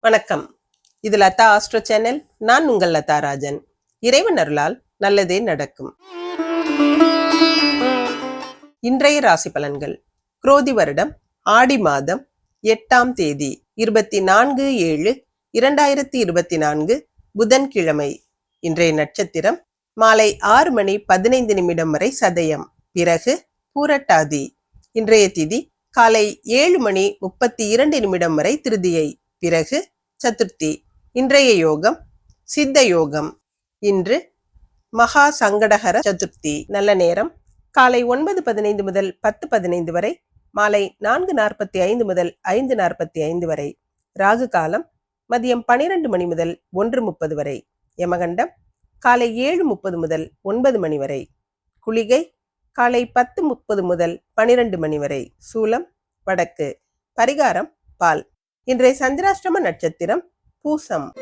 வணக்கம். இது Latha astro channel. நான் உங்கள் லதா ராஜன். இறைவன் அருளால் நல்லதே நடக்கும். இன்றைய ராசி பலன்கள். குரோதி வருடம் ஆடி மாதம் எட்டாம் தேதி இருபத்தி நான்கு ஏழு இரண்டாயிரத்தி இருபத்தி நான்கு புதன்கிழமை. இன்றைய நட்சத்திரம் மாலை ஆறு மணி பதினைந்து நிமிடம் வரை சதயம். பிறகு பூரட்டாதி. இன்றைய திதி காலை ஏழு மணி முப்பத்தி இரண்டு நிமிடம் வரை திருதியை. பிறகு சதுர்த்தி. இன்றைய யோகம் சித்த யோகம். இன்று மகா சங்கடகர சதுர்த்தி. நல்ல நேரம். காலை ஒன்பது பதினைந்து முதல் பத்து பதினைந்து வரை மாலை நான்கு நாற்பத்தி ஐந்து முதல் ஐந்து நாற்பத்தி ஐந்து வரை ராகு காலம் மதியம் பனிரெண்டு மணி முதல் ஒன்று முப்பது வரை யமகண்டம் காலை ஏழு முப்பது முதல் ஒன்பது மணி வரை குளிகை காலை பத்து முப்பது முதல் பனிரெண்டு மணி வரை சூலம் வடக்கு பரிகாரம் பால். இன்றைய சந்திராஷ்டம நட்சத்திரம் பூசம்.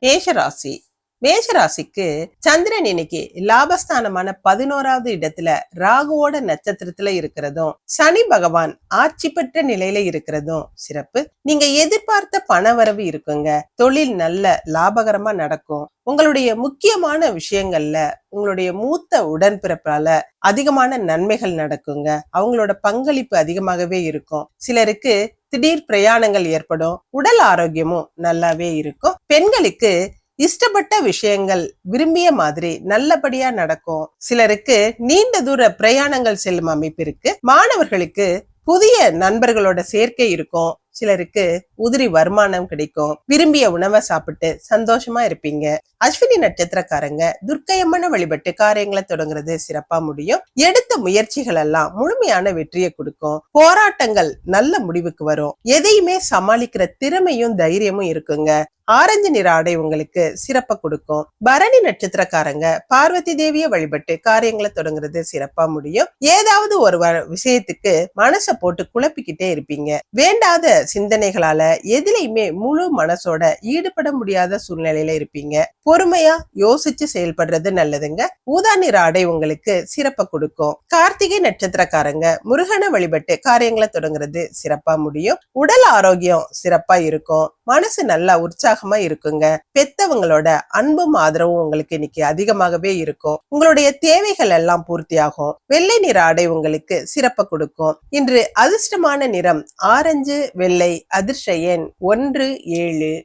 மேஷராசி. மேஷராசிக்கு சந்திரன் இன்னைக்கு லாபஸ்தானமான பதினோராவது இடத்துல ராகுவோட நட்சத்திரத்துல இருக்கிறதும் சனி பகவான் ஆட்சி பெற்ற நிலையில இருக்கிறதும் சிறப்பு. நீங்க எதிர்பார்த்த பணவரவு இருக்குங்க. தொழில் நல்ல லாபகரமா நடக்கும். உங்களுடைய முக்கியமான விஷயங்கள்ல உங்களுடைய மூத்த உடன்பிறப்பால அதிகமான நன்மைகள் நடக்குங்க. அவங்களோட பங்களிப்பு அதிகமாகவே இருக்கும். சிலருக்கு திடீர் பிரயாணங்கள் ஏற்படும். உடல் ஆரோக்கியமும் நல்லாவே இருக்கும். பெண்களுக்கு இஷ்டப்பட்ட விஷயங்கள் விரும்பிய மாதிரி நல்லபடியா நடக்கும். சிலருக்கு நீண்ட தூர பிரயாணங்கள் செல்லும் அமைப்பு இருக்கு. மாணவர்களுக்கு புதிய நண்பர்களோட சேர்க்கை இருக்கும். சிலருக்கு உதிரி வருமானம் கிடைக்கும். விரும்பிய உணவை சாப்பிட்டு சந்தோஷமா இருப்பீங்க. அஸ்வினி நட்சத்திரக்காரங்க துர்க்கையம்மன வழிபட்டு காரியங்களை தொடங்குறது சிறப்பா முடியும். எடுத்த முயற்சிகள் எல்லாம் முழுமையான வெற்றியை கொடுக்கும். போராட்டங்கள் நல்ல முடிவுக்கு வரும். எதையுமே சமாளிக்கிற திறமையும் தைரியமும் இருக்குங்க. ஆரஞ்சு நிற ஆடை உங்களுக்கு சிறப்ப கொடுக்கும். பரணி நட்சத்திரக்காரங்க பார்வதி தேவிய வழிபட்டு காரியங்களை தொடங்குறது சிறப்பா முடியும். ஏதாவது ஒரு வ- விஷயத்துக்கு மனசை போட்டு குழப்பிக்கிட்டே இருப்பீங்க. வேண்டாத சிந்தனைகளால எதிலையுமே முழு மனசோட ஈடுபட முடியாத சூழ்நிலையில இருப்பீங்க. பொறுமையா யோசிச்சு செயல்படுறது நல்லதுங்க. ஊதா நிற ஆடை உங்களுக்கு சிறப்ப கொடுக்கும். கார்த்திகை நட்சத்திரக்காரங்க முருகனை வழிபட்டு காரியங்களை தொடங்குறது சிறப்பா முடியும். உடல் ஆரோக்கியம் சிறப்பா இருக்கும். மனசு நல்லா உற்சாகமா இருக்குங்க. பெத்தவங்களோட அன்பும் ஆதரவும் உங்களுக்கு இன்னைக்கு அதிகமாகவே இருக்கும். உங்களுடைய தேவைகள் எல்லாம் பூர்த்தியாகும். வெள்ளை நிற ஆடை உங்களுக்கு சிறப்ப கொடுக்கும். இன்று அதிர்ஷ்டமான நிறம் ஆரஞ்சு வெள்ளை அதிர்ஷ்ட எண் ஒன்று ஏழு.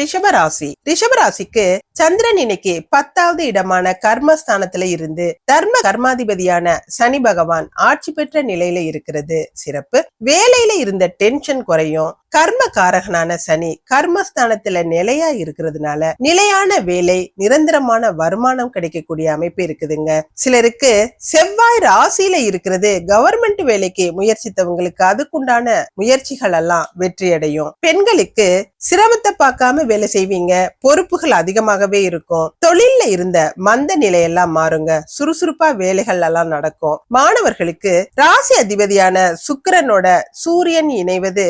ரிஷபராசி. ரிஷபராசிக்கு சந்திரன் இன்னைக்கு பத்தாவது இடமான கர்மஸ்தானத்துல இருந்து தர்ம கர்மாதிபதியான சனி பகவான் ஆட்சி பெற்ற நிலையில இருக்கிறது. சிறப்பு. வேலையில இருந்த டென்ஷன் குறையும். கர்ம காரகனான சனி கர்மஸ்தானத்துல நிலையா இருக்கிறதுனால நிலையான வேலை நிரந்தரமான வருமானம் கிடைக்கக்கூடிய அமைப்பு இருக்குதுங்க. சிலருக்கு செவ்வாய் ராசியில இருக்கிறது கவர்மெண்ட் வேலைக்கு முயற்சித்தவங்களுக்கு அதுக்குண்டான முயற்சிகள் எல்லாம் வெற்றி அடையும் பெண்களுக்கு சிரமத்தை பார்க்காம வேலை செய்வீங்க பொறுப்புகள் அதிகமாகவே இருக்கும். தொழில்ல இருந்த மந்த நிலையெல்லாம் மாறுங்க. சுறுசுறுப்பா வேலைகள் எல்லாம் நடக்கும். மாணவர்களுக்கு ராசி அதிபதியான சுக்கிரனோட சூரியன் இணைவது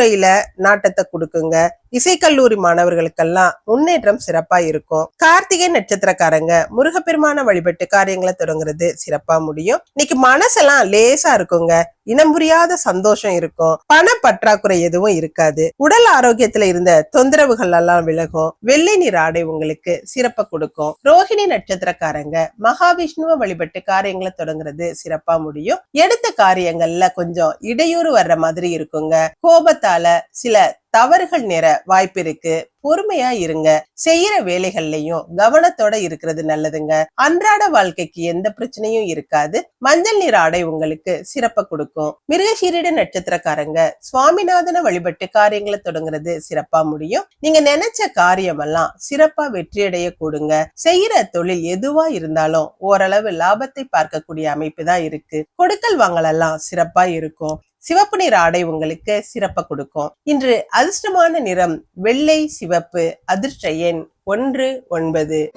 கலைத்துறையில நாட்டத்தை கொடுக்குங்க. இசைக்கல்லூரி மாணவர்களுக்கெல்லாம் முன்னேற்றம் சிறப்பா இருக்கும். கார்த்திகை நட்சத்திரக்காரங்க முருகப்பெருமான வழிபட்டு காரியங்களை தொடங்குறது சிறப்பா முடியும். இன்னைக்கு மனசெல்லாம் லேசா இருக்குங்க. இனம் புரியாத சந்தோஷம் இருக்கும். பண பற்றாக்குறை எதுவும் இருக்காது. உடல் ஆரோக்கியத்துல இருந்த தொந்தரவுகள் எல்லாம் விலகும். வெள்ளை நிற ஆடை உங்களுக்கு சிறப்பை கொடுக்கும். ரோஹிணி நட்சத்திரக்காரங்க மகாவிஷ்ணுவை வழிபட்டு காரியங்களை தொடங்குறது சிறப்பா முடியும். எடுத்த காரியங்கள்ல கொஞ்சம் இடையூறு வர்ற மாதிரி இருக்குங்க. கோபத்தால சில தவறுகள் நேர வாய்ப்பிருக்கு. பொறுமையா இருங்க. செய்யற வேலைகள்லயும் கவனத்தோட இருக்கிறது நல்லதுங்க. அன்றாட வாழ்க்கைக்கு எந்த பிரச்சனையும் இருக்காது. மஞ்சள் நிற ஆடை உங்களுக்கு சிறப்ப கொடுக்கும். மிருகசீரிட நட்சத்திரக்காரங்க சுவாமிநாதனை வழிபட்டு காரியங்களை தொடங்குறது சிறப்பா முடியும். நீங்க நினைச்ச காரியம் எல்லாம் சிறப்பா வெற்றியடைய கூடுங்க. செய்யற தொழில் எதுவா இருந்தாலும் ஓரளவு லாபத்தை பார்க்கக்கூடிய அமைப்பு தான் இருக்கு. கொடுக்கல் வாங்கலெல்லாம் சிறப்பா இருக்கும். சிவப்பு நிற ஆடை உங்களுக்கு சிறப்ப கொடுக்கும். இன்று அதிர்ஷ்டமான நிறம் வெள்ளை சிவப்பு அதிர்ஷ்ட எண் ஒன்று ஒன்பது.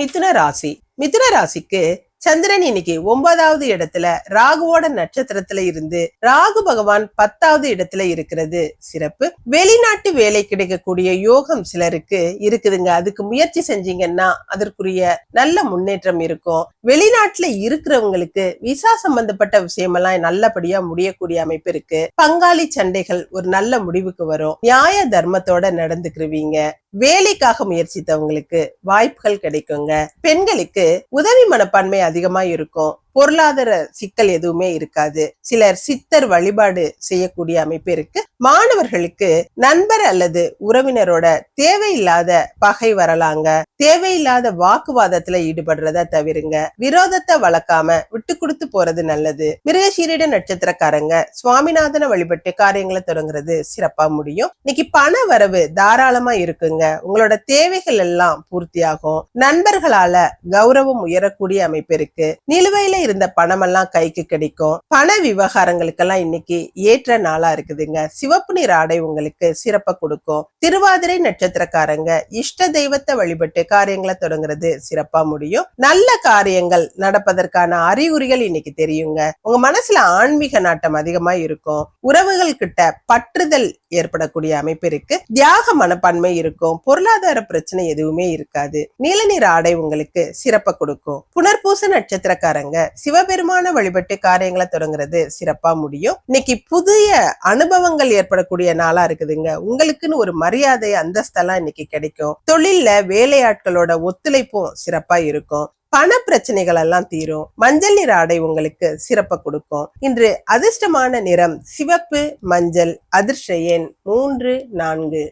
மிதுன ராசி. மிதுன ராசிக்கு சந்திரன் இன்னைக்கு ஒன்பதாவது இடத்துல ராகுவோட நட்சத்திரத்துல இருந்து ராகு பகவான் பத்தாவது இடத்துல இருக்கிறது. சிறப்பு. வெளிநாட்டு வேலை கிடைக்கக்கூடிய யோகம் சிலருக்கு இருக்குதுங்க. அதுக்கு முயற்சி செஞ்சீங்கன்னா அதற்குரிய நல்ல முன்னேற்றம் இருக்கும். வெளிநாட்டுல இருக்கிறவங்களுக்கு விசா சம்பந்தப்பட்ட விஷயமெல்லாம் நல்லபடியா முடியக்கூடிய அமைப்பு இருக்கு. பங்காளி சண்டைகள் ஒரு நல்ல முடிவுக்கு வரும். நியாய தர்மத்தோட நடந்துக்கிருவீங்க. வேலைக்காக முயற்சித்தவங்களுக்கு வாய்ப்புகள் கிடைக்குங்க. பெண்களுக்கு உதவி மனப்பான்மை அதிகமா இருக்கும். பொருளாதார சிக்கல் எதுவுமே இருக்காது. சிலர் சித்தர் வழிபாடு செய்யக்கூடிய அமைப்பு இருக்கு. மாணவர்களுக்கு நண்பர் அல்லது உறவினரோட தேவையில்லாத பகை வரலாங்க. தேவையில்லாத வாக்குவாதத்துல ஈடுபடுறத தவிருங்க. விரோதத்தை வளர்க்காம விட்டு கொடுத்து போறது நல்லது. மிருகசீரிட நட்சத்திரக்காரங்க சுவாமிநாதனை வழிபட்டு காரியங்களை தொடங்குறது சிறப்பா முடியும். இன்னைக்கு பண வரவு தாராளமா இருக்குங்க. உங்களோட தேவைகள் எல்லாம் பூர்த்தியாகும். நண்பர்களால கௌரவம் உயரக்கூடிய அமைப்பு இருக்கு. நிலுவையில இருந்த பணமெல்லாம் கைக்கு கிடைக்கும். பண விவகாரங்களுக்கெல்லாம் இன்னைக்கு ஏற்ற நாளா இருக்குதுங்க. சிவப்பு நிற ஆடை உங்களுக்கு சிறப்ப கொடுக்கும். திருவாதிரை நட்சத்திரக்காரங்க இஷ்ட தெய்வத்தை வழிபட்டு காரியங்களை தொடங்குறது சிறப்பா முடியும். நல்ல காரியங்கள் நடப்பதற்கான அறிகுறிகள் இன்னைக்கு தெரியுங்க. உங்க மனசுல ஆன்மீக நாட்டம் அதிகமா இருக்கும். உறவுகள் கிட்ட பற்றுதல் ஏற்படக்கூடிய அமைப்பு இருக்கு. தியாக மனப்பான்மை இருக்கும். பொருளாதார பிரச்சனை எதுவுமே இருக்காது. நீல நிற ஆடை உங்களுக்கு சிறப்ப கொடுக்கும். புனர்பூச நட்சத்திரக்காரங்க சிவபெருமான வழிபட்டு காரியங்களை தொடங்குறது சிறப்பா முடியும். இன்னைக்கு புதிய அனுபவங்கள் ஏற்படக்கூடிய நாளா இருக்குதுங்க. உங்களுக்குன்னு ஒரு மரியாதை அந்தஸ்தெல்லாம் இன்னைக்கு கிடைக்கும். தொழில்ல வேலையாட்களோட ஒத்துழைப்பும் சிறப்பா இருக்கும். பண பிரச்சனைகள் எல்லாம் தீரும். மஞ்சள் நிற ஆடை உங்களுக்கு சிறப்ப கொடுக்கும். இன்று அதிர்ஷ்டமான நிறம் சிவப்பு மஞ்சள் அதிர்ஷ்ட எண் மூன்று நான்கு.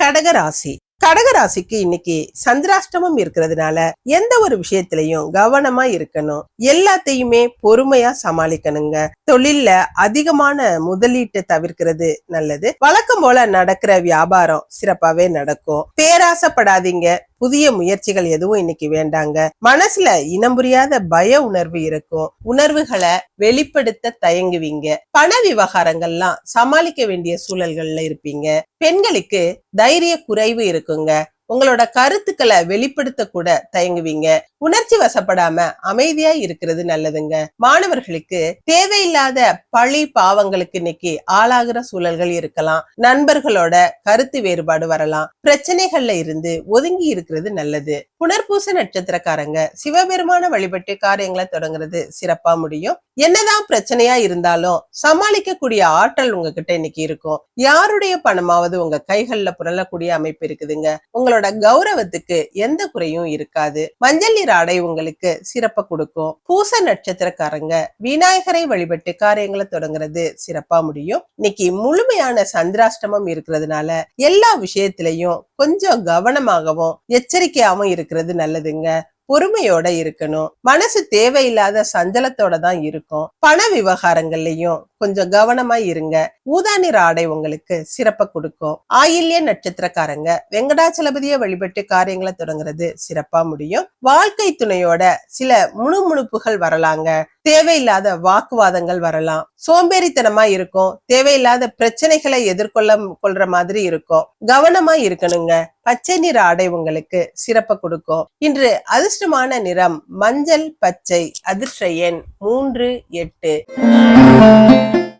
கடகராசி. கடகராசிக்கு இன்னைக்கு சந்திராஷ்டமம் இருக்கிறதுனால எந்த ஒரு விஷயத்திலையும் கவனமா இருக்கணும். எல்லாத்தையுமே பொறுமையா சமாளிக்கணுங்க. தொழில்ல அதிகமான முதலீட்டை தவிர்க்கிறது நல்லது. வழக்கம் போல நடக்கிற வியாபாரம் சிறப்பாவே நடக்கும். பேராசப்படாதீங்க. புதிய முயற்சிகள் எதுவும் இன்னைக்கு வேண்டாங்க. மனசுல இனம் புரியாத பய உணர்வு இருக்கும். உணர்வுகளை வெளிப்படுத்த தயங்குவீங்க. பண விவகாரங்கள்லாம் சமாளிக்க வேண்டிய சூழல்கள்ல இருப்பீங்க. பெண்களுக்கு தைரிய குறைவு இருக்குங்க. உங்களோட கருத்துக்களை வெளிப்படுத்த கூட தயங்குவீங்க. உணர்ச்சி வசப்படாம அமைதியா இருக்கிறது நல்லதுங்க. மாணவர்களுக்கு தேவையில்லாத பழி பாவங்களுக்கு இன்னைக்கு ஆளாகிற சூழல்கள் இருக்கலாம். நண்பர்களோட கருத்து வேறுபாடு வரலாம். பிரச்சனைகள்ல இருந்து ஒதுங்கி இருக்கிறது நல்லது. புனர்பூச நட்சத்திரக்காரங்க சிவபெருமான வழிபட்டு காரியங்களை தொடங்குறது சிறப்பா முடியும். என்னதான் பிரச்சனையா இருந்தாலும் சமாளிக்கக்கூடிய ஆற்றல் உங்ககிட்ட இன்னைக்கு இருக்கும். யாருடைய பணமாவது உங்க கைகள்ல புரளக்கூடிய அமைப்பு இருக்குதுங்க. உங்களோட கௌரவத்துக்கு எந்த குறையும் இருக்காது. மஞ்சள் நீர் ஆடை உங்களுக்கு சிறப்ப கொடுக்கும். பூச நட்சத்திரக்காரங்க விநாயகரை வழிபட்டு காரியங்களை தொடங்குறது சிறப்பா முடியும். இன்னைக்கு முழுமையான சந்திராஷ்டமம் இருக்கிறதுனால எல்லா விஷயத்திலையும் கொஞ்சம் கவனமாகவும் எச்சரிக்கையாகவும் இருக்கிறது நல்லதுங்க. பொறுமையோட இருக்கணும். மனசு தேவையில்லாத சஞ்சலத்தோட தான் இருக்கும். பண விவகாரங்கள்லயும் கொஞ்சம் கவனமா இருங்க. ஊதா நிற ஆடை உங்களுக்கு சிறப்ப கொடுக்கும். ஆயில்ய நட்சத்திரக்காரங்க வெங்கடாச்சலபதியை வழிபட்டு காரியங்களை தொடங்குறது சிறப்பா முடியும். வாழ்க்கை துணையோட சில முணுமுணுப்புகள் வரலாங்க. தேவையில்லாத வாக்குவாதங்கள் வரலாம். சோம்பேறித்தனமா இருக்கும். தேவையில்லாத பிரச்சனைகளை எதிர்கொள்ள கொள்ற மாதிரி இருக்கும். கவனமா இருக்கணுங்க. பச்சை நிற ஆடை உங்களுக்கு சிறப்ப கொடுக்கும். இன்று அதிர்ஷ்டமான நிறம் மஞ்சள் பச்சை அதிர்ஷ்ட எண் மூன்று எட்டு.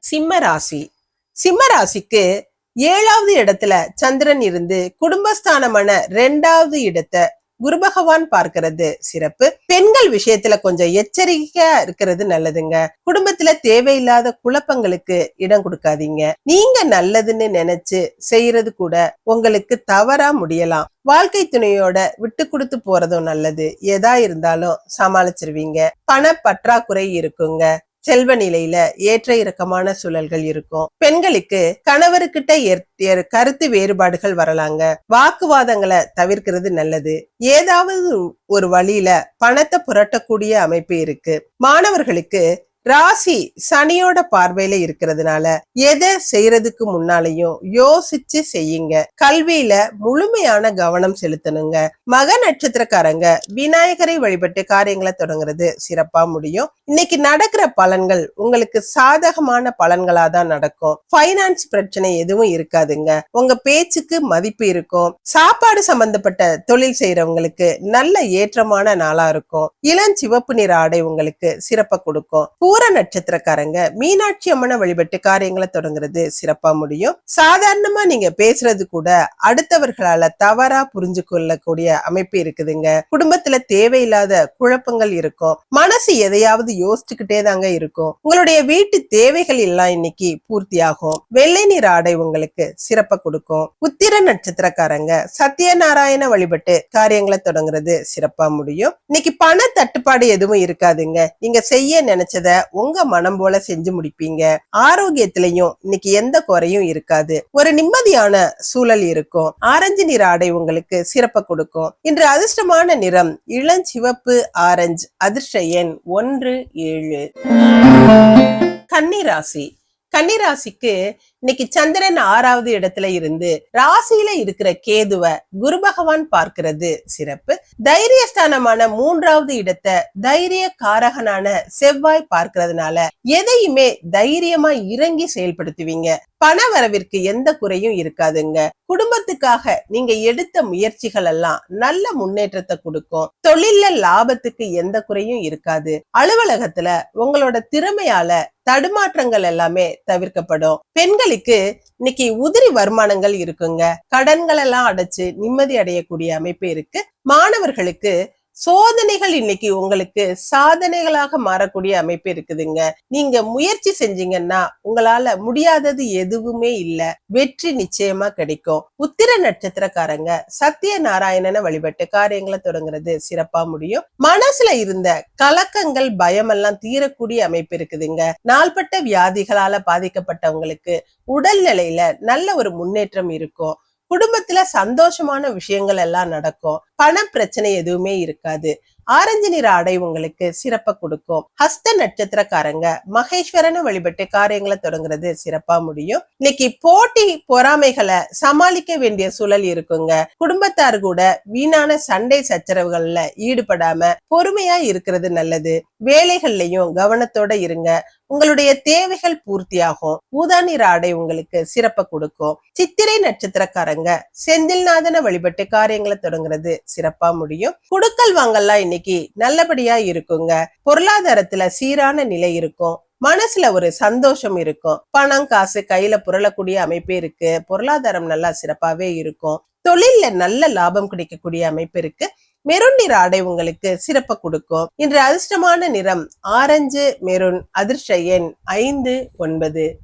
சிம்ம ராசி. சிம்ம ராசிக்கு ஏழாவது இடத்துல சந்திரன் இருந்து குடும்பஸ்தானமான ரெண்டாவது இடத்தை குரு பகவான் பார்க்கிறது சிறப்பு. பெண்கள் விஷயத்துல கொஞ்சம் எச்சரிக்கையா இருக்கிறது நல்லதுங்க. குடும்பத்துல தேவையில்லாத குழப்பங்களுக்கு இடம் கொடுக்காதீங்க. நீங்க நல்லதுன்னு நினைச்சு செய்யறது கூட உங்களுக்கு தவறா முடியலாம். வாழ்க்கை துணையோட விட்டு கொடுத்து போறதும் நல்லது. எதா இருந்தாலும் சமாளிச்சிருவீங்க. பண பற்றாக்குறை இருக்குங்க. செல்வ நிலையில ஏற்ற இறக்கமான சூழல்கள் இருக்கும். பெண்களுக்கு கணவர்கிட்ட கருத்து வேறுபாடுகள் வரலாங்க. வாக்குவாதங்களை தவிர்க்கிறது நல்லது. ஏதாவது ஒரு வழியில பணத்தை புரட்டக்கூடிய அமைப்பு இருக்கு. மாணவர்களுக்கு ராசி சனியோட பார்வையில இருக்கிறதுனால எதை செய்யறதுக்கு முன்னாலையும் யோசிச்சு செய்யுங்க. கல்வியில முழுமையான கவனம் செலுத்தணுங்க. மக நட்சத்திரக்காரங்க விநாயகரை வழிபட்டு காரியங்களை தொடங்குறது சிறப்பா முடியும். இன்னைக்கு நடக்கிற பலன்கள் உங்களுக்கு சாதகமான பலன்களா தான் நடக்கும். ஃபைனான்ஸ் பிரச்சனை எதுவும் இருக்காதுங்க. உங்க பேச்சுக்கு மதிப்பு இருக்கும். சாப்பாடு சம்பந்தப்பட்ட தொழில் செய்யறவங்களுக்கு நல்ல ஏற்றமான நாளா இருக்கும். இளஞ்சிவப்பு நிற ஆடை உங்களுக்கு சிறப்பை கொடுக்கும். பூர நட்சத்திரக்காரங்க மீனாட்சி அம்மனை வழிபட்டு காரியங்களை தொடங்குறது சிறப்பா முடியும். சாதாரணமா நீங்க பேசுறது கூட அடுத்தவர்களால தவறா புரிஞ்சு கொள்ளக்கூடிய அமைப்பு இருக்குதுங்க. குடும்பத்துல தேவையில்லாத குழப்பங்கள் இருக்கும். மனசு எதையாவது யோசிச்சுக்கிட்டே தாங்க இருக்கும். உங்களுடைய வீட்டு தேவைகள் எல்லாம் இன்னைக்கு பூர்த்தி ஆகும் வெள்ளை நீர் ஆடை உங்களுக்கு சிறப்பை கொடுக்கும். உத்திர நட்சத்திரக்காரங்க சத்யநாராயண வழிபட்டு காரியங்களை தொடங்குறது சிறப்பா முடியும். இன்னைக்கு பண தட்டுப்பாடு எதுவும் இருக்காதுங்க. நீங்க செய்ய நினைச்சத உங்க மனம் போல செஞ்சு முடிப்பீங்க. ஆரோக்கியத்திலையும் இன்னைக்கு எந்த குறையும் இருக்காது. ஒரு நிம்மதியான சூழல் இருக்கும். ஆரஞ்சு நிற ஆடை உங்களுக்கு சிறப்பை கொடுக்கும். இன்று அதிர்ஷ்டமான நிறம் இளஞ்சிவப்பு ஆரஞ்சு அதிர்ஷ்ட எண் ஒன்று ஏழு. கன்னிராசி கன்னிராசிக்கு இன்னைக்கு சந்திரன் ஆறாவது இடத்துல இருந்து ராசியில இருக்கிற கேதுவ குரு பகவான் பார்க்கிறது சிறப்பு. தைரியஸ்தானமான மூன்றாவது இடத்தை தைரிய காரகனான செவ்வாய் பார்க்கறதுனால எதையுமே தைரியமா இறங்கி செயல்படுத்துவீங்க. பண வரவிற்கு எந்த குறையும் இருக்காதுங்க. குடும்பத்துக்காக நீங்க எடுத்த முயற்சிகள் எல்லாம் நல்ல முன்னேற்றத்தை கொடுக்கும். தொழில்ல லாபத்துக்கு எந்த குறையும் இருக்காது. அலுவலகத்துல உங்களோட திறமையால தடுமாற்றங்கள் எல்லாமே தவிர்க்கப்படும். பெண்கள் பெண்களுக்கு இன்னைக்கு உதிரி வருமானங்கள் இருக்குங்க. கடன்கள் எல்லாம் அடைச்சு நிம்மதி அடையக்கூடிய அமைப்பு இருக்கு. மாணவர்களுக்கு சோதனைகள் இன்னைக்கு உங்களுக்கு சாதனைகளாக மாறக்கூடிய அமைப்பு இருக்குதுங்க. நீங்க முயற்சி செஞ்சீங்கன்னா உங்களால முடியாதது எதுவுமே இல்ல. வெற்றி நிச்சயமா கிடைக்கும். உத்திர நட்சத்திரக்காரங்க சத்திய நாராயணனை வழிபட்டு காரியங்களை தொடங்குறது சிறப்பா முடியும். மனசுல இருந்த கலக்கங்கள் பயம் எல்லாம் தீரக்கூடிய அமைப்பு இருக்குதுங்க. நாள்பட்ட வியாதிகளால பாதிக்கப்பட்டவங்களுக்கு உடல் நிலையில நல்ல ஒரு முன்னேற்றம் இருக்கும். குடும்பத்துல சந்தோஷமான விஷயங்கள் எல்லாம் நடக்கும். பண பிரச்சனை எதுவுமே இருக்காது. ஆரஞ்சு நிற ஆடை உங்களுக்கு சிறப்ப கொடுக்கும். ஹஸ்த நட்சத்திரக்காரங்க மகேஸ்வரனை வழிபட்டு காரியங்களை தொடங்குறது சிறப்பா முடியும். இன்னைக்கு போட்டி பொறாமைகளை சமாளிக்க வேண்டிய சூழல் இருக்குங்க. குடும்பத்தார் கூட வீணான சண்டை சச்சரவுகள்ல ஈடுபடாம பொறுமையா இருக்கிறது நல்லது. வேலைகள்லயும் கவனத்தோட இருங்க. உங்களுடைய தேவைகள் பூர்த்தியாகும். ஊதா நிற ஆடை உங்களுக்கு சிறப்பை கொடுக்கும். சித்திரை நட்சத்திரக்காரங்க செந்தில்நாதனை வழிபட்டு காரியங்களை தொடங்குறது சிறப்பா முடியும். குடுக்கல் வாங்கல்லாம் இன்னைக்கு நல்லபடியா இருக்குங்க. பொருளாதாரத்துல சீரான நிலை இருக்கும். மனசுல ஒரு சந்தோஷம் இருக்கும். பணம் காசு கையில புரளக்கூடிய அமைப்பு இருக்கு. பொருளாதாரம் நல்லா சிறப்பாவே இருக்கும். தொழில்ல நல்ல லாபம் கிடைக்கக்கூடிய அமைப்பு இருக்கு. மெருன் நிற ஆடை உங்களுக்கு சிறப்ப கொடுக்கும். இன்று அதிர்ஷ்டமான நிறம் ஆரஞ்சு மெருன் அதிர்ஷ்ட எண் ஐந்து ஒன்பது.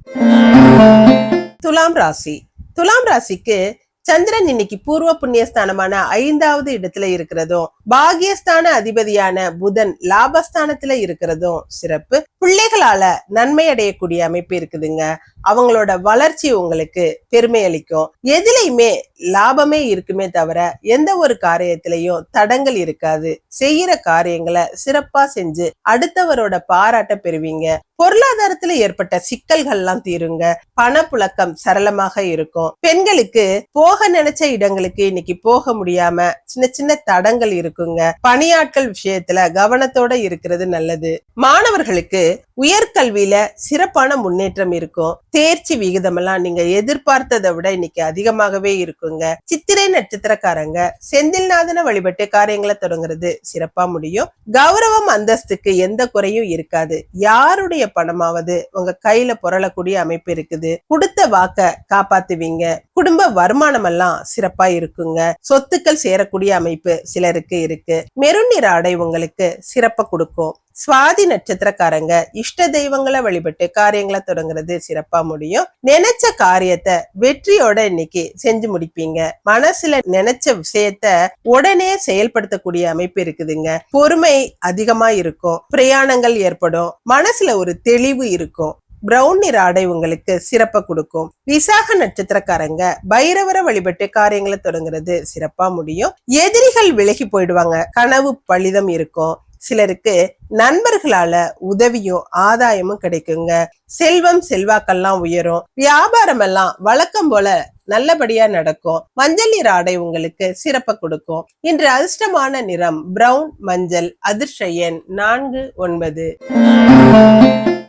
துலாம் ராசி. துலாம் ராசிக்கு சந்திரன் இன்னைக்கு பூர்வ புண்ணியஸ்தானமான ஐந்தாவது இடத்துல இருக்கிறதும் பாகியஸ்தான அதிபதியான புதன் லாபஸ்தானத்துல இருக்கிறதும் சிறப்பு. பிள்ளைகளால நன்மை அடையக்கூடிய அமைப்பு இருக்குதுங்க. அவங்களோட வளர்ச்சி உங்களுக்கு பெருமை அளிக்கும். எதுலையுமே லாபமே இருக்குமே தவிர எந்த ஒரு காரியத்திலையும் தடங்கள் இருக்காது. செய்யற காரியங்களை சிறப்பா செஞ்சு அடுத்தவரோட பாராட்ட பெறுவீங்க. பொருளாதாரத்துல ஏற்பட்ட சிக்கல்கள்லாம் தீருங்க. பணப்புழக்கம் சரளமாக இருக்கும். பெண்களுக்கு போக நினைச்ச இடங்களுக்கு இன்னைக்கு போக முடியாம சின்ன சின்ன தடங்கள் இருக்குங்க. பணியாட்கள் விஷயத்துல கவனத்தோட இருக்கிறது நல்லது. மாணவர்களுக்கு உயர்கல்வியில சிறப்பான முன்னேற்றம் இருக்கும். தேர்ச்சி விகிதம் எல்லாம் நீங்க எதிர்பார்த்ததை விட இன்னைக்கு அதிகமாகவே இருக்குங்க. சித்திரை நட்சத்திரக்காரங்க செந்தில்நாதனை வழிபட்டு காரியங்களை தொடங்குறது சிறப்பா முடியும். கௌரவம் அந்தஸ்துக்கு எந்த குறையும் இருக்காது. யாருடைய பணமாவது உங்க கையில புரளக்கூடிய அமைப்பு இருக்குது. கொடுத்த வாக்க காப்பாத்துவீங்க. குடும்ப வருமானம் எல்லாம் சிறப்பா இருக்குங்க. சொத்துக்கள் சேரக்கூடிய அமைப்பு சிலருக்கு இருக்கு. மெருநிற ஆடை உங்களுக்கு சிறப்பை கொடுக்கும். சுவாதி நட்சத்திரக்காரங்க இஷ்ட தெய்வங்களை வழிபட்டு காரியங்களை தொடங்குறது சிறப்பா முடியும். நினைச்ச காரியத்தை வெற்றியோட இன்னைக்கு செஞ்சு முடிப்பீங்க. மனசுல நினைச்ச விஷயத்த உடனே செயல்படுத்தக்கூடிய அமைப்பு இருக்குதுங்க. பொறுமை அதிகமா இருக்கும். பிரயாணங்கள் ஏற்படும். மனசுல ஒரு தெளிவு இருக்கும். பிரவுன் நிற ஆடை உங்களுக்கு சிறப்பை கொடுக்கும். விசாக நட்சத்திரக்காரங்க பைரவரை வழிபட்டு காரியங்களை தொடங்குறது சிறப்பா முடியும். எதிரிகள் விலகி போயிடுவாங்க. கனவு பலிதம் இருக்கும். சிலருக்கு நண்பர்களால உதவியும் ஆதாயமும் கிடைக்குங்க. செல்வம் செல்வாக்கெல்லாம் உயரும். வியாபாரம் எல்லாம் வழக்கம் போல நல்லபடியா நடக்கும். மஞ்சள் நிற ஆடை உங்களுக்கு சிறப்ப கொடுக்கும். இன்று அதிர்ஷ்டமான நிறம் பிரவுன் மஞ்சள் அதிர்ஷ்ட எண் நான்கு ஒன்பது.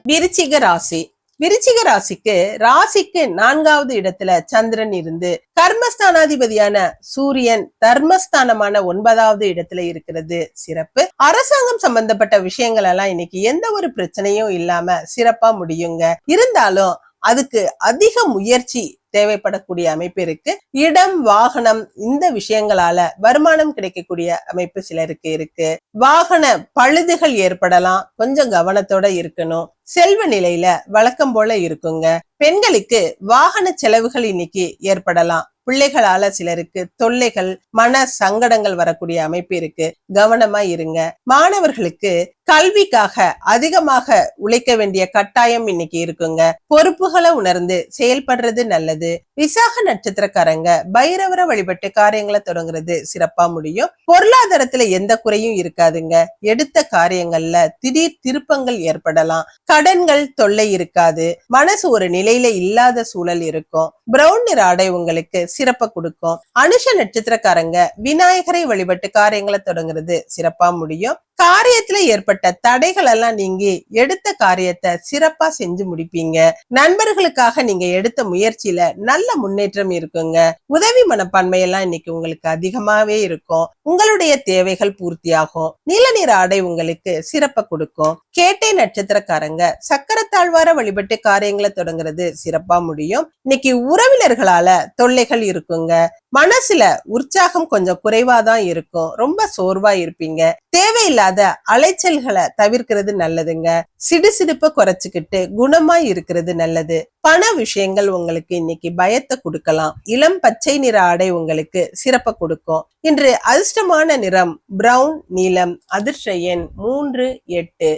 விருச்சிக ராசி. விருச்சிக ராசிக்கு ராசிக்கு நான்காவது இடத்துல சந்திரன் இருந்து கர்மஸ்தானாதிபதியான சூரியன் தர்மஸ்தானமான ஒன்பதாவது இடத்துல இருக்கிறது. சிறப்பு. அரசாங்கம் சம்பந்தப்பட்ட விஷயங்கள் எல்லாம் இன்னைக்கு எந்த ஒரு பிரச்சனையும் இல்லாம சிறப்பா முடியுங்க. இருந்தாலும் அதுக்கு அதிக முயற்சி தேவைப்படக்கூடிய அமைப்பு இருக்கு. இடம் வாகனம் இந்த விஷயங்களால வருமானம் கிடைக்கக்கூடிய அமைப்பு சிலருக்கு இருக்கு. வாகன பழுதுகள் ஏற்படலாம். கொஞ்சம் கவனத்தோட இருக்கணும். செல்வ நிலையில வழக்கம் போல இருக்குங்க. பெண்களுக்கு வாகன செலவுகள் இன்னைக்கு ஏற்படலாம். பிள்ளைகளால சிலருக்கு தொல்லைகள் மன சங்கடங்கள் வரக்கூடிய அமைப்பு இருக்கு. கவனமா இருங்க. மாணவர்களுக்கு கல்விக்காக அதிகமாக உழைக்க வேண்டிய கட்டாயம் இன்னைக்கு இருக்குங்க. பொறுப்புகளை உணர்ந்து செயல்படுறது நல்லது. விசாக நட்சத்திரக்காரங்க பைரவர வழிபட்டு காரியங்களை தொடங்குறது சிறப்பா முடியும். பொருளாதாரத்துல எந்த குறையும் இருக்காதுங்க. எடுத்த காரியங்கள்ல திடீர் திருப்பங்கள் ஏற்படலாம். கடன்கள் தொல்லை இருக்காது. மனசு ஒரு நிலையில இல்லாத சூழல் இருக்கும். பிரவுன் நிற ஆடை உங்களுக்கு சிறப்ப கொடுக்கும். அனுஷ நட்சத்திரக்காரங்க விநாயகரை வழிபட்டு காரியங்களை தொடங்குறது சிறப்பா முடியும். காரியத்துல ஏற்பட்ட தடைகள் எல்லாம் நீங்கி எடுத்த காரியத்தை சிறப்பா செஞ்சு முடிப்பீங்க. நண்பர்களுக்காக நீங்க எடுத்த முயற்சியில நல்ல முன்னேற்றம் இருக்குங்க. உதவி மனப்பான்மை எல்லாம் இன்னைக்கு உங்களுக்கு அதிகமாவே இருக்கும். உங்களுடைய தேவைகள் பூர்த்தியாகும். நீல நிற ஆடை உங்களுக்கு சிறப்ப கொடுக்கும். கேட்டை நட்சத்திரக்காரங்க. சக்கரத்தாழ்வார வழிபட்டு காரியங்களை தொடங்குறது சிறப்பா முடியும். இன்னைக்கு உறவினர்களால தொல்லைகள் இருக்குங்க. மனசுல உற்சாகம் கொஞ்சம் குறைவாதான் இருக்கும். ரொம்ப சோர்வா இருப்பீங்க. தேவையில்லாத அலைச்சல்களை தவிர்க்கிறது நல்லதுங்க. சிடுசிடுப்ப குறைச்சுக்கிட்டு குணமா இருக்கிறது நல்லது. பண விஷயங்கள் உங்களுக்கு இன்னைக்கு பயத்தை கொடுக்கலாம். இளம் பச்சை நிற ஆடை உங்களுக்கு சிறப்ப கொடுக்கும். இன்று அதிர்ஷ்டமான நிறம் பிரவுன் நீலம் அதிர்ஷ்ட எண் மூன்று எட்டு.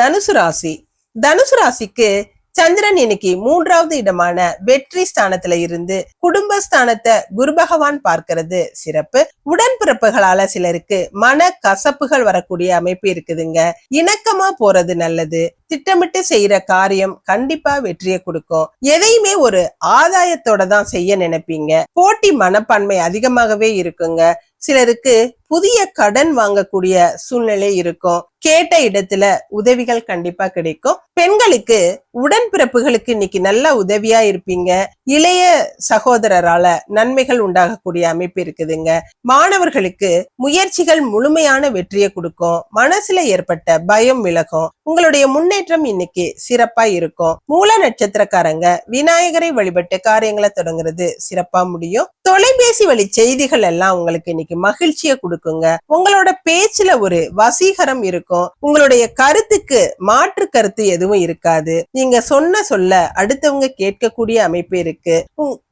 தனுசு ராசி. தனுசு ராசிக்கு சந்திரன் இன்னைக்கு மூன்றாவது இடமான வெற்றி ஸ்தானத்துல இருந்து குடும்பஸ்தானத்தை குரு பகவான் பார்க்கிறது சிறப்பு. உடன்பிறப்புகளால சிலருக்கு மன கசப்புகள் வரக்கூடிய அமைப்பு இருக்குதுங்க. இணக்கமா போறது நல்லது. திட்டமிட்டு செய்யற காரியம் கண்டிப்பா வெற்றியை கொடுக்கும். எதையுமே ஒரு ஆதாயத்தோட தான் செய்ய நினைப்பீங்க. போட்டி மனப்பான்மை அதிகமாகவே இருக்குங்க. சிலருக்கு புதிய கடன் வாங்கக்கூடிய சூழ்நிலை இருக்கும். கேட்ட இடத்துல உதவிகள் கண்டிப்பா கிடைக்கும். பெண்களுக்கு உடன்பிறப்புகளுக்கு இன்னைக்கு நல்லா உதவியா இருப்பீங்க. இளைய சகோதர சகோதரரால நன்மைகள் உண்டாகக்கூடிய அமைப்பு இருக்குதுங்க. மாணவர்களுக்கு முயற்சிகள் முழுமையான வெற்றியை கொடுக்கும். மனசுல ஏற்பட்ட பயம் விலகும். உங்களுடைய முன்னேற்றம் இன்னைக்கு சிறப்பா இருக்கும். மூல நட்சத்திரக்காரங்க விநாயகரை வழிபட்டு காரியங்களை தொடங்குறது சிறப்பா முடியும். தொலைபேசி வழி செய்திகள் எல்லாம் உங்களுக்கு இன்னைக்கு மகிழ்ச்சியை கொடுக்குங்க. உங்களோட பேச்சுல ஒரு வசீகரம் இருக்கும். உங்களுடைய கருத்துக்கு மாற்று கருத்து எதுவும் இருக்காது. நீங்க சொன்ன சொல்ல அடுத்தவங்க கேட்கக்கூடிய அமைப்பு இருக்கு.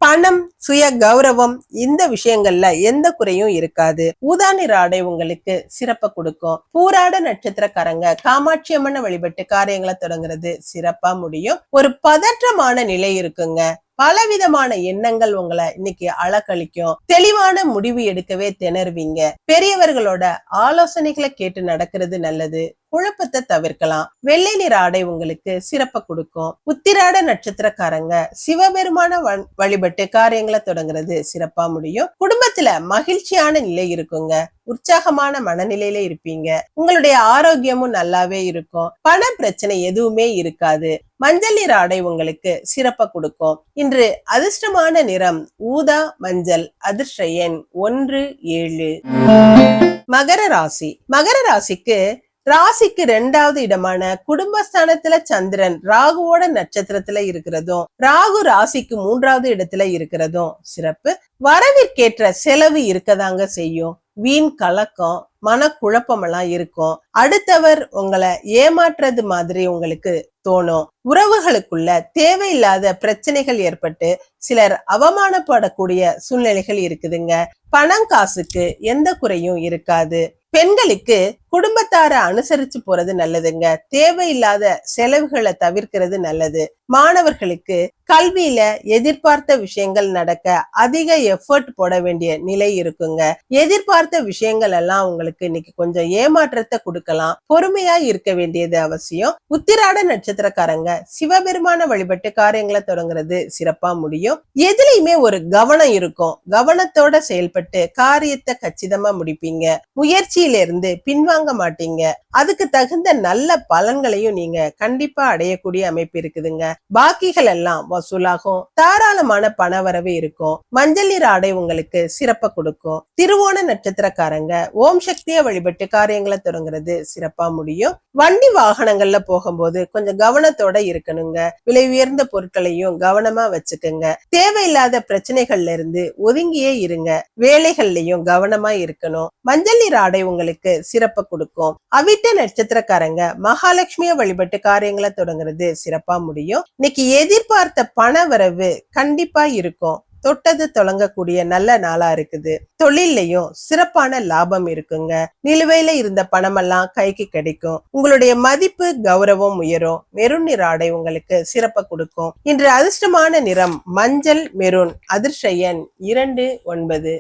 பணம் சுய கௌரவம் இந்த விஷயங்கள்ல எந்த குறையும் இருக்காது. ஊதா நிற ஆடை உங்களுக்கு சிறப்ப கொடுக்கும். பூராட நட்சத்திரக்காரங்க காமாட்சி அம்மனை வழிபட்டு காரியங்களை தொடங்குறது சிறப்பா முடியும். ஒரு பதற்றமான நிலை இருக்குங்க. பலவிதமான எண்ணங்கள் உங்களை இன்னைக்கு அளக்களிக்கும் தெளிவான முடிவு எடுக்கவே திணறுவீங்க. பெரியவர்களோட ஆலோசனைகளை கேட்டு நடக்கிறது நல்லது. குழப்பத்தை தவிர்க்கலாம். வெள்ளை நிற ஆடை உங்களுக்கு சிறப்பை கொடுக்கும். உத்திராட நட்சத்திரக்காரங்க சிவபெருமான வழிபட்டு காரியங்களை தொடங்குறது சிறப்பா முடியும். குடும்பத்துல மகிழ்ச்சியான நிலை இருக்குங்க. உற்சாகமான மனநிலையில இருப்பீங்க. உங்களுடைய ஆரோக்கியமும் நல்லாவே இருக்கும். பண பிரச்சனை எதுவுமே இருக்காது. மஞ்சள் நிற ஆடை உங்களுக்கு சிறப்ப கொடுக்கும். இன்று அதிர்ஷ்டமான நிறம் ஊதா மஞ்சள் அதிர்ஷ்ட எண் ஒன்று ஏழு. மகர ராசி. மகர ராசிக்கு ராசிக்கு ரெண்டாவது இடமான குடும்பஸ்தானத்துல சந்திரன் ராகுவோட நட்சத்திரத்துல இருக்கிறதும் ராகு ராசிக்கு மூன்றாவது இடத்துல இருக்கிறதும் சிறப்பு. வரவிற்கேற்ற செலவு இருக்கதாங்க செய்யும். வீண் கலக்கம் மனக்குழப்பம் எல்லாம் இருக்கும். அடுத்தவர் உங்களை ஏமாற்றுறது மாதிரி உங்களுக்கு தோணும். உறவுகளுக்குள்ள தேவையில்லாத பிரச்சனைகள் ஏற்பட்டு சிலர் அவமானப்படக்கூடிய சூழ்நிலைகள் இருக்குதுங்க. பணம் காசுக்கு எந்த குறையும் இருக்காது. பெண்களுக்கு குடும்பத்தார அனுசரிச்சு போறது நல்லதுங்க. தேவையில்லாத செலவுகளை தவிர்க்கிறது நல்லது. மாணவர்களுக்கு கல்வியில எதிர்பார்த்த விஷயங்கள் நடக்க அதிக எஃபர்ட் போட வேண்டிய நிலை இருக்குங்க. எதிர்பார்த்த விஷயங்கள் எல்லாம் உங்களுக்கு இன்னைக்கு கொஞ்சம் ஏமாற்றத்தை கொடுக்கலாம். பொறுமையா இருக்க வேண்டியது அவசியம். உத்திராட நட்சத்திரக்காரங்க சிவபெருமான வழிபட்டு காரியங்களை தொடங்குறது சிறப்பா முடியும். எதுலயுமே ஒரு கவனம் இருக்கும். கவனத்தோட செயல்பட்டு காரியத்தை கச்சிதமா முடிப்பீங்க. முயற்சியில இருந்து பின்வாங்க வாங்க மாட்டீங்க. அதுக்கு தகுந்த நல்ல பலன்களையும் நீங்க கண்டிப்பா அடையக்கூடிய அமைப்பு இருக்குதுங்க. பாக்கிகள் எல்லாம் வசூலாகும். தாராளமான பணவரவு இருக்கும். மஞ்சள் நிற ஆடை உங்களுக்கு சிறப்ப கொடுக்கும். திருவோண நட்சத்திரக்காரங்க ஓம் சக்தியை வழிபட்டு காரியங்களை தொடங்குறது சிறப்பா முடியும். வண்டி வாகனங்கள்ல போகும்போது கொஞ்சம் கவனத்தோட இருக்கணுங்க. விலை உயர்ந்த பொருட்களையும் கவனமா வச்சுக்கோங்க. தேவையில்லாத பிரச்சனைகள்ல இருந்து ஒதுங்கியே இருங்க. வேலைகள்லயும் கவனமா இருக்கணும். மஞ்சள் நீர் ஆடை உங்களுக்கு சிறப்பு கொடுக்கும். அவிட்ட நட்சத்திரக்காரங்க மகாலட்சுமியை வழிபட்டு காரியங்களை தொடங்குறது சிறப்பா முடியும். இன்னைக்கு எதிர்பார்த்த பண வரவு கண்டிப்பா இருக்கும். தொட்டது தொடங்கக்கூடிய நல்ல நாளா இருக்குது. தொழில்லையும் சிறப்பான லாபம் இருக்குங்க. நிலுவையில இருந்த பணமெல்லாம் கைக்கு கிடைக்கும். உங்களுடைய மதிப்பு கௌரவம் உயரும். மெருன் நிற ஆடை உங்களுக்கு சிறப்ப கொடுக்கும். இன்று அதிர்ஷ்டமான நிறம் மஞ்சள் மெரூன் அதிர்ஷயன் இரண்டு ஒன்பது.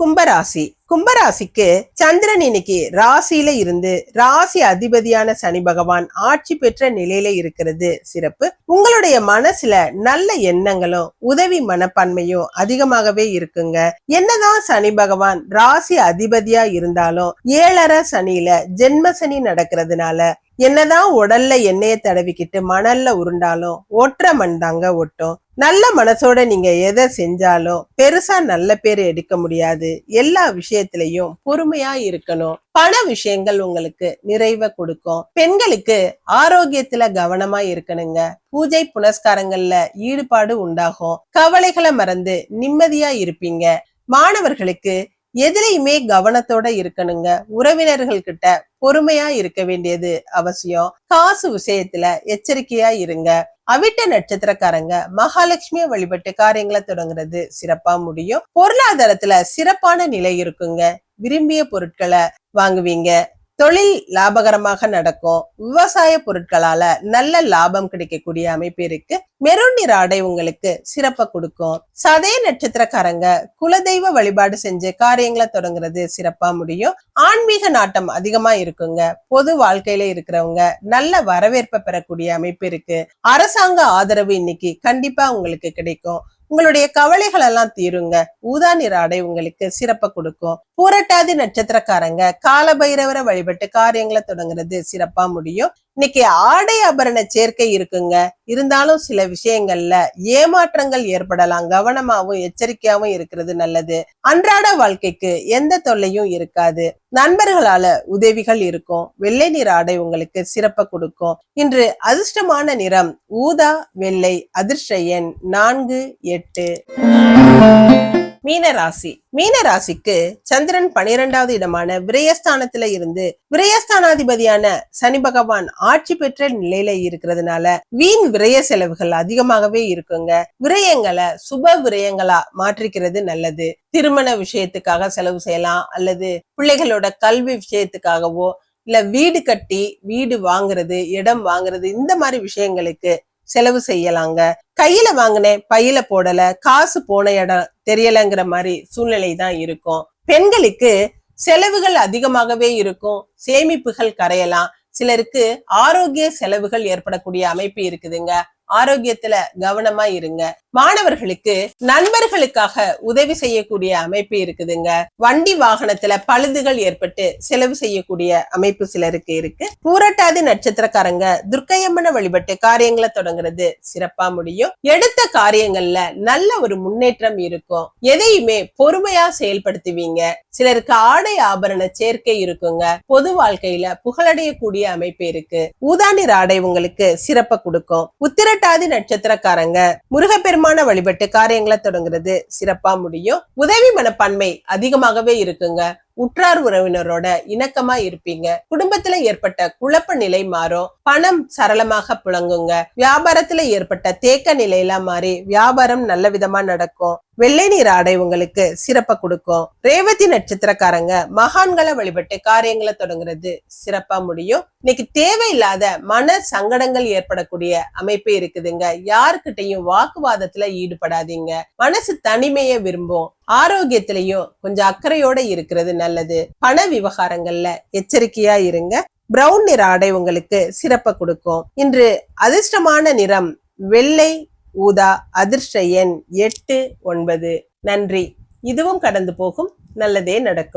கும்பராசி. கும்பராசிக்கு சந்திரன் இன்னைக்கு ராசியில இருந்து ராசி அதிபதியான சனி பகவான் ஆட்சி பெற்ற நிலையில இருக்கிறது சிறப்பு. உங்களுடைய மனசுல நல்ல எண்ணங்களும் உதவி மனப்பான்மையும் அதிகமாகவே இருக்குங்க. என்னதான் சனி பகவான் ராசி அதிபதியா இருந்தாலும் ஏழரை சனியில ஜென்ம சனி நடக்கிறதுனால என்னதான் உடல்ல எண்ணெயை தடவிக்கிட்டு மணல்ல உருண்டாலும் ஒற்ற மண் தாங்க ஒட்டும். நல்ல மனசோட நீங்க எதை செஞ்சாலும் பெருசா நல்ல பேர் எடுக்க முடியாது. எல்லா விஷயம் விஷயத்திலையும் பொறுமையா இருக்கணும். பண விஷயங்கள் உங்களுக்கு நிறைவை கொடுக்கும். பெண்களுக்கு ஆரோக்கியத்துல கவனமா இருக்கணுங்க. பூஜை புனஸ்காரங்கள்ல ஈடுபாடு உண்டாகும். கவலைகளை மறந்து நிம்மதியா இருப்பீங்க. மாணவர்களுக்கு எதுலையுமே கவனத்தோட இருக்கணுங்க. உறவினர்கள் கிட்ட பொறுமையா இருக்க வேண்டியது அவசியம். காசு விஷயத்துல எச்சரிக்கையா இருங்க. அவிட்ட நட்சத்திரக்காரங்க மகாலட்சுமியை வழிபட்டு காரியங்களை தொடங்குறது சிறப்பா முடியும். பொருளாதாரத்துல சிறப்பான நிலை இருக்குங்க. விரும்பிய பொருட்களை வாங்குவீங்க. தொழில் லாபகரமாக நடக்கும். விவசாய பொருட்களால நல்ல லாபம் கிடைக்கக்கூடிய அமைப்பு இருக்கு. மெருன் நிற ஆடை உங்களுக்கு சிறப்ப கொடுக்கும். சதய நட்சத்திரக்காரங்க குலதெய்வ வழிபாடு செஞ்சு காரியங்களை தொடங்குறது சிறப்பா முடியும். ஆன்மீக நாட்டம் அதிகமா இருக்குங்க. பொது வாழ்க்கையில இருக்கிறவங்க நல்ல வரவேற்பை பெறக்கூடிய அமைப்பு இருக்கு. அரசாங்க ஆதரவு இன்னைக்கு கண்டிப்பா உங்களுக்கு கிடைக்கும். உங்களுடைய கவலைகள் எல்லாம் தீருங்க. ஊதா நிற ஆடை உங்களுக்கு சிறப்ப கொடுக்கும். பூரட்டாதி நட்சத்திரக்காரங்க காலபைரவரை வழிபட்டு காரியங்களை தொடங்குறது சிறப்பா முடியும். இன்னைக்கு ஆடை ஆபரண சேர்க்கை இருக்குங்க. இருந்தாலும் சில விஷயங்கள்ல ஏமாற்றங்கள் ஏற்படலாம். கவனமாவும் எச்சரிக்கையாவும் இருக்கிறது நல்லது. அன்றாட வாழ்க்கைக்கு எந்த தொல்லையும் இருக்காது. நண்பர்களால உதவிகள் இருக்கும். வெள்ளை நிற ஆடை உங்களுக்கு சிறப்ப கொடுக்கும். இன்று அதிர்ஷ்டமான நிறம் ஊதா வெள்ளை அதிர்ஷ்ட எண் நான்கு எட்டு. மீனராசி. மீனராசிக்கு சந்திரன் பனிரெண்டாவது இடமான விரயஸ்தானத்துல இருந்து விரயஸ்தானாதிபதியான சனி பகவான் ஆட்சி பெற்ற நிலையில இருக்கிறதுனால வீண் விரய செலவுகள் அதிகமாகவே இருக்குங்க. விரயங்களை சுப விரயங்களா மாற்றிக்கிறது நல்லது. திருமண விஷயத்துக்காக செலவு செய்யலாம் அல்லது பிள்ளைகளோட கல்வி விஷயத்துக்காகவோ இல்ல வீடு கட்டி வீடு வாங்குறது இடம் வாங்குறது இந்த மாதிரி விஷயங்களுக்கு செலவு செய்யலாங்க. கையில வாங்கினேன் பையில போடல காசு போன இடம் தெரியலங்கிற மாதிரி சூழ்நிலை தான் இருக்கும். பெண்களுக்கு செலவுகள் அதிகமாகவே இருக்கும். சேமிப்புகள் கரையலாம். சிலருக்கு ஆரோக்கிய செலவுகள் ஏற்படக்கூடிய அமைப்பு இருக்குதுங்க. ஆரோக்கியத்துல கவனமா இருங்க. மாணவர்களுக்கு நண்பர்களுக்காக உதவி செய்யக்கூடிய அமைப்பு இருக்குதுங்க. வண்டி வாகனத்துல பழுதுகள் ஏற்பட்டு செலவு செய்யக்கூடிய அமைப்பு சிலருக்கு இருக்கு. பூரட்டாதி நட்சத்திரக்காரங்க துர்க்கையம்மனை வழிபட்டு காரியங்களை தொடங்குறது சிறப்பா முடியும். எடுத்த காரியங்கள்ல நல்ல ஒரு முன்னேற்றம் இருக்கும். எதையுமே பொறுமையா செயல்படுத்துவீங்க. சிலருக்கு ஆடை ஆபரண சேர்க்கை இருக்குங்க. பொது வாழ்க்கையில புகழடையக்கூடிய அமைப்பு இருக்கு. ஊதானிர் ஆடை உங்களுக்கு சிறப்பை கொடுக்கும். உத்திர உத்திரட்டாதி நட்சத்திரக்காரங்க. முருகப்பெருமான வழிபட்டு காரியங்களை தொடங்குறது சிறப்பா முடியும். உதவி மனப்பான்மை அதிகமாகவே இருக்குங்க. உற்றார் உறவினரோட இணக்கமா இருப்பீங்க. குடும்பத்துல ஏற்பட்ட குழப்ப நிலை மாறும். பணம் சரளமாக புழங்குங்க. வியாபாரத்துல ஏற்பட்ட தேக்க நிலையெல்லாம் மாறி வியாபாரம் நல்ல விதமா நடக்கும். வெள்ளை நீர் ஆடை உங்களுக்கு சிறப்பை கொடுக்கும். ரேவதி நட்சத்திரக்காரங்க மகான்களை வழிபட்டு காரியங்களை தொடங்குறது சிறப்பா முடியும். இன்னைக்கு தேவையில்லாத மன சங்கடங்கள் ஏற்படக்கூடிய அமைப்பு இருக்குதுங்க. யாருக்கிட்டையும் வாக்குவாதத்துல ஈடுபடாதீங்க. மனசு தனிமையை விரும்பும். ஆரோக்கியத்திலையும் கொஞ்சம் அக்கறையோட இருக்கிறது நல்லது. பண விவகாரங்கள்ல எச்சரிக்கையா இருங்க. பிரவுன் நிற ஆடை உங்களுக்கு சிறப்பை கொடுக்கும். இன்று அதிர்ஷ்டமான நிறம் வெள்ளை ஊதா அதிர்ஷ்ட எண் எட்டு ஒன்பது. நன்றி. இதுவும் கடந்து போகும். நல்லதே நடக்கும்.